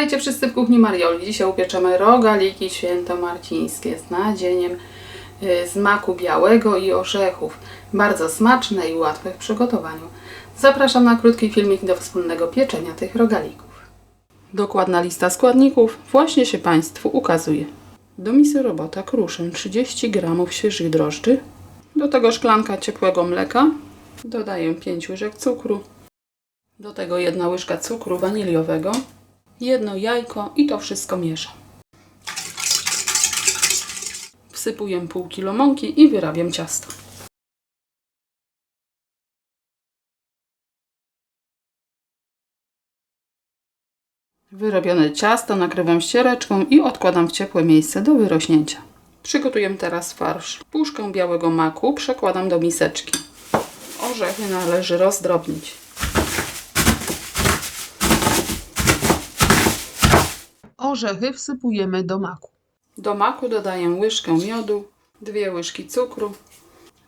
Witajcie wszyscy w kuchni Marioli. Dzisiaj upieczemy rogaliki świętomarcińskie z nadzieniem y, z maku białego i orzechów. Bardzo smaczne i łatwe w przygotowaniu. Zapraszam na krótki filmik do wspólnego pieczenia tych rogalików. Dokładna lista składników właśnie się Państwu ukazuje. Do misy robota kruszyn 30 g świeżych drożdży. Do tego szklanka ciepłego mleka. Dodaję 5 łyżek cukru. Do tego jedna łyżka cukru waniliowego jedno jajko i to wszystko mieszam. Wsypuję pół kilo mąki i wyrabiam ciasto. Wyrobione ciasto nakrywam ściereczką i odkładam w ciepłe miejsce do wyrośnięcia. Przygotuję teraz farsz. Puszkę białego maku przekładam do miseczki. Orzechy należy rozdrobnić. Orzechy wsypujemy do maku. Do maku dodaję łyżkę miodu, dwie łyżki cukru.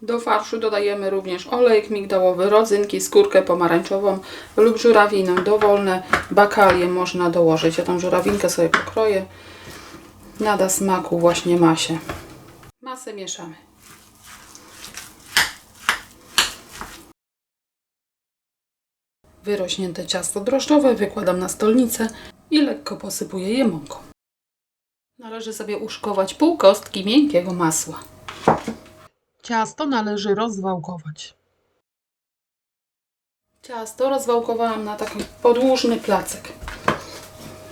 Do farszu dodajemy również olejek migdałowy, rodzynki, skórkę pomarańczową lub żurawinę dowolne. Bakalie można dołożyć. Ja tą żurawinkę sobie pokroję. Nada smaku właśnie masie. Masę mieszamy. Wyrośnięte ciasto drożdżowe wykładam na stolnicę i lekko posypuję je mąką. Należy sobie uszkować pół kostki miękkiego masła. Ciasto należy rozwałkować. Ciasto rozwałkowałam na taki podłużny placek.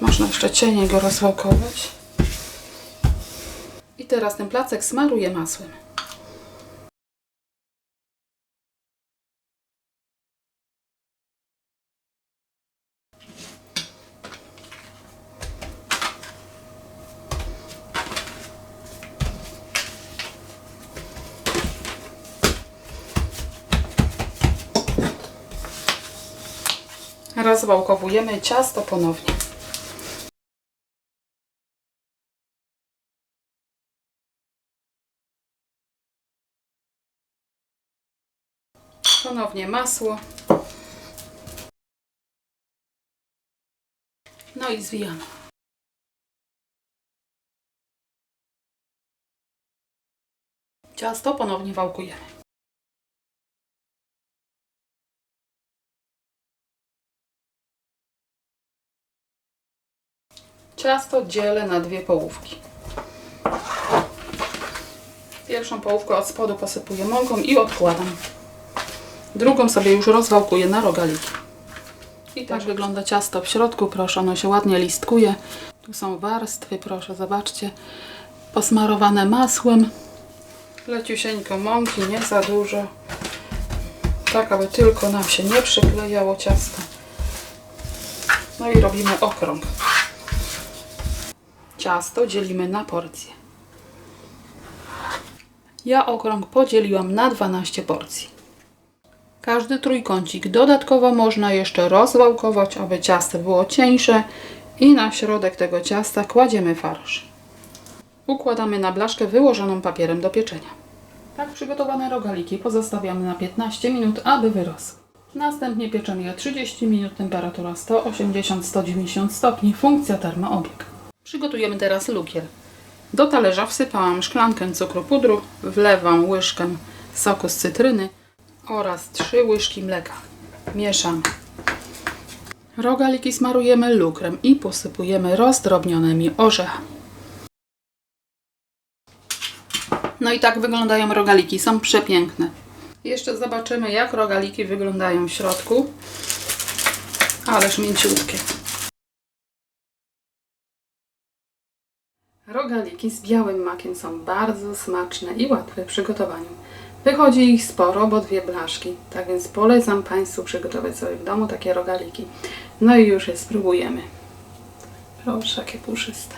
Można jeszcze cieniej go rozwałkować. I teraz ten placek smaruję masłem. Rozwałkowujemy ciasto ponownie. Ponownie masło. No i zwijamy. Ciasto ponownie wałkujemy. Ciasto dzielę na dwie połówki. Pierwszą połówkę od spodu posypuję mąką i odkładam. Drugą sobie już rozwałkuję na rogaliki. I tak wygląda ciasto w środku. Proszę, ono się ładnie listkuje. Tu są warstwy, proszę, zobaczcie. Posmarowane masłem. Leciusieńko mąki, nie za dużo. Tak, aby tylko nam się nie przyklejało ciasto. No i robimy okrąg. Ciasto dzielimy na porcje. Ja okrąg podzieliłam na 12 porcji. Każdy trójkącik dodatkowo można jeszcze rozwałkować, aby ciasto było cieńsze i na środek tego ciasta kładziemy farsz. Układamy na blaszkę wyłożoną papierem do pieczenia. Tak przygotowane rogaliki pozostawiamy na 15 minut, aby wyrosły. Następnie pieczemy je 30 minut, temperatura 180-190 stopni, funkcja termoobieg. Przygotujemy teraz lukier. Do talerza wsypałam szklankę cukru pudru, wlewam łyżkę soku z cytryny oraz 3 łyżki mleka. Mieszam. Rogaliki smarujemy lukrem i posypujemy rozdrobnionymi orzechami. No i tak wyglądają rogaliki. Są przepiękne. Jeszcze zobaczymy jak rogaliki wyglądają w środku. Ależ mięciutkie. Rogaliki z białym makiem są bardzo smaczne i łatwe w przygotowaniu. Wychodzi ich sporo, bo dwie blaszki. Tak więc polecam Państwu przygotować sobie w domu takie rogaliki. No i już je spróbujemy. Proszę, jakie puszyste.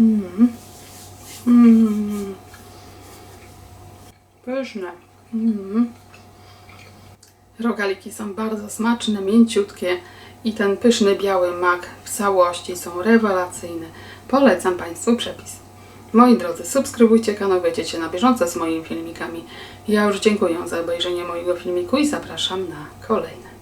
Mm. Mm. Pyszne. Mm. Rogaliki są bardzo smaczne, mięciutkie i ten pyszny biały mak w całości są rewelacyjne. Polecam Państwu przepis. Moi drodzy, subskrybujcie kanał, będziecie na bieżąco z moimi filmikami. Ja już dziękuję za obejrzenie mojego filmiku i zapraszam na kolejne.